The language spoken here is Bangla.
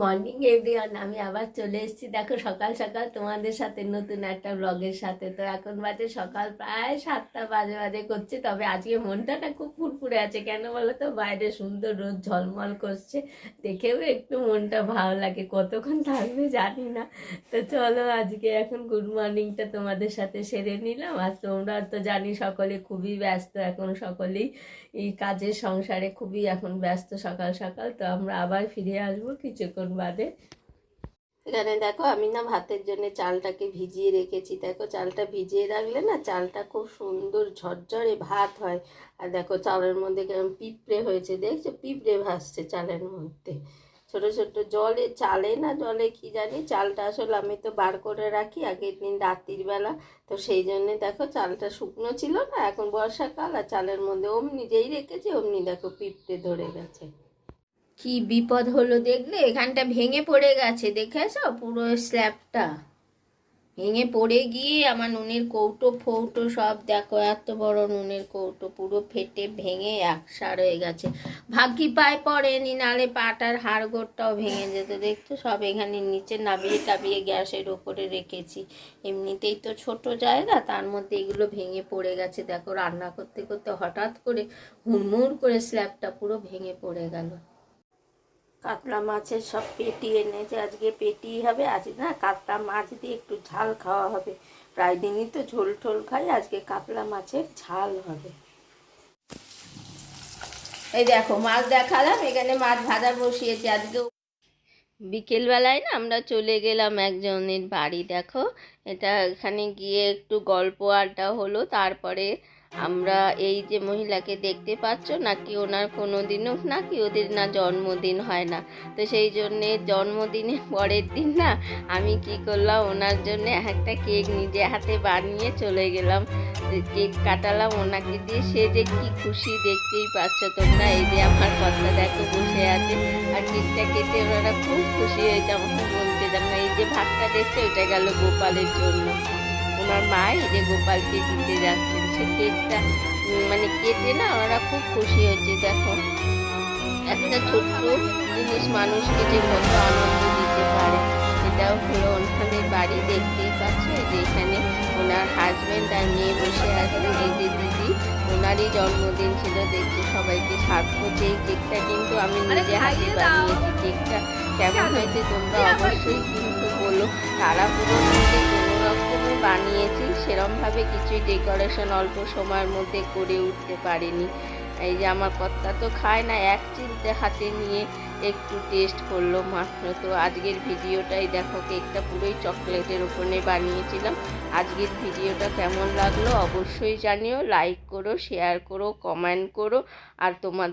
মর্নিং এভরিওয়ান আমি আবার চলে এসেছি। দেখো, সকাল সকাল তোমাদের সাথে নতুন একটা ব্লগের সাথে। তো এখন বাজে সকাল প্রায় সাতটা, বাজে বাজে করছে। তবে আজকে মনটা না খুব ফুরফুরে আছে। কেন বলো তো? বাইরে সুন্দর রোদ ঝলমল করছে। দেখেও একটু মনটা ভালো লাগে। কতক্ষণ থাকবে জানি না। তো চলো, আজকে এখন গুড মর্নিংটা তোমাদের সাথে সেরে নিলাম। আর তোমরা তো জানি সকলে খুবই ব্যস্ত। এখন সকলেই এই কাজের সংসারে খুবই এখন ব্যস্ত সকাল সকাল। তো আমরা আবার ফিরে আসব কিছুক্ষণ বাদে এখানে দেখো, আমি না ভাতের জন্য চালটাকে ভিজিয়ে রেখেছি। দেখো, চালটা ভিজিয়ে রাখলে না চালটা খুব সুন্দর ঝরঝরে ভাত হয়। আর দেখো, চালের মধ্যে কেমন পিঁপড়ে হয়েছে। দেখছ, পিঁপড়ে ভাসছে চালের মধ্যে। ছোট ছোট জলে, চালে না জলে কি জানি? চালটা আসলে আমি তো বার করে রাখি আগের দিন রাত্রির বেলা। তো সেই জন্যে দেখো, চালটা শুকনো ছিল না, এখন বর্ষাকাল, আর চালের মধ্যে অমনি যেই রেখেছি, অমনি দেখো পিঁপড়ে ধরে গেছে। কি বিপদ হলো দেখলে? এখানটা ভেঙে পড়ে গেছে, দেখেছ? পুরো স্ল্যাবটা। ভেঙে পড়ে গিয়ে আমার নুনের কৌটো, ফৌটো সব দেখো, এত বড় নুনের কৌটো, পুরো ফেটে ভেঙে একসার হয়ে গেছে। ভাগ্যি পায়ে পড়েনি, নালে পাটার হাড়গোড়টাও ভেঙে যেত। দেখতো সব এখানে নিচে নাবিয়ে টাবিয়ে গ্যাসের ওপরে রেখেছি। এমনিতেই তো ছোট জায়গা, তার মধ্যে এগুলো ভেঙে পড়ে গেছে। দেখো, রান্না করতে করতে হঠাৎ করে হুড়মুড় করে স্ল্যাবটা পুরো ভেঙে পড়ে গেল। কাতলা মাছের সব পেটি এনেছে আজকে পেটি হবে, আজ না কাতলা মাছ দিয়ে একটু ঝাল খাওয়া হবে। প্রায় দিনই তো ঝোল টোল খাই, আজকে কাতলা মাছের ঝাল হবে। এই দেখো, মাছ দেখালাম, এখানে মাছ ভাজা বসিয়েছি আজকে বিকেলবেলায় না আমরা চলে গেলাম একজনের বাড়ি, দেখো। এটা এখানে গিয়ে একটু গল্প আড্ডা হলো, তারপরে আমরা এই যে মহিলাকে দেখতে পাচ্ছ, নাকি ওনার কোনো দিনও নাকি ওদের না জন্মদিন হয় না। তো সেই জন্যে জন্মদিনের পরের দিন না, আমি কি করলাম, ওনার জন্য একটা কেক নিজে হাতে বানিয়ে চলে গেলাম। কেক কাটালাম, ওনাকে দিয়ে সে যে কি খুশি দেখতেই পাচ্ছ তোমরা। এই যে আমার কথা দেখো, বসে আছে। আর কেকটা কেটে ওনারা খুব খুশি হয়েছে, আমাকে বলছে যেমন এই যে ভাতটা দেখছে ওইটা গেল গোপালের জন্য। ওনার মা এই যে গোপালকে দিতে যাচ্ছেন সে কেকটা। মানে কেটে না ওনারা খুব খুশি হচ্ছে দেখো। একটা ছোট্ট জিনিস মানুষকে যে কত আনন্দ দিতে পারে এটাও হলো ওনাদের বাড়ি দেখতেই পাচ্ছ যে এখানে ওনার হাজবেন্ড আর মেয়ে বসে আছেন এই যে দিদি ওনারই জন্মদিন ছিল দেখছি সবাইকে সার্ভ করছে এই কেকটা। কিন্তু আমি নিজে হাতে বানিয়েছি কেকটা। কেমন হয়েছে তোমরা অবশ্যই কিন্তু বলো। তারা পুরো বানিয়েছি, সেরমভাবে কিছুই ডেকোরেশন অল্প সময়ের মধ্যে করে উঠতে পারিনি। এই যে আমার কর্তা তো খায় না, এক চিলতে হাতে নিয়ে একটু টেস্ট করল মাত্র। তো আজকের ভিডিওটাই দেখো কেকটা পুরোই চকলেটের উপরে বানিয়েছিলাম। আজকের ভিডিওটা কেমন লাগল অবশ্যই জানিও লাইক করো শেয়ার করো কমেন্ট করো, আর তোমার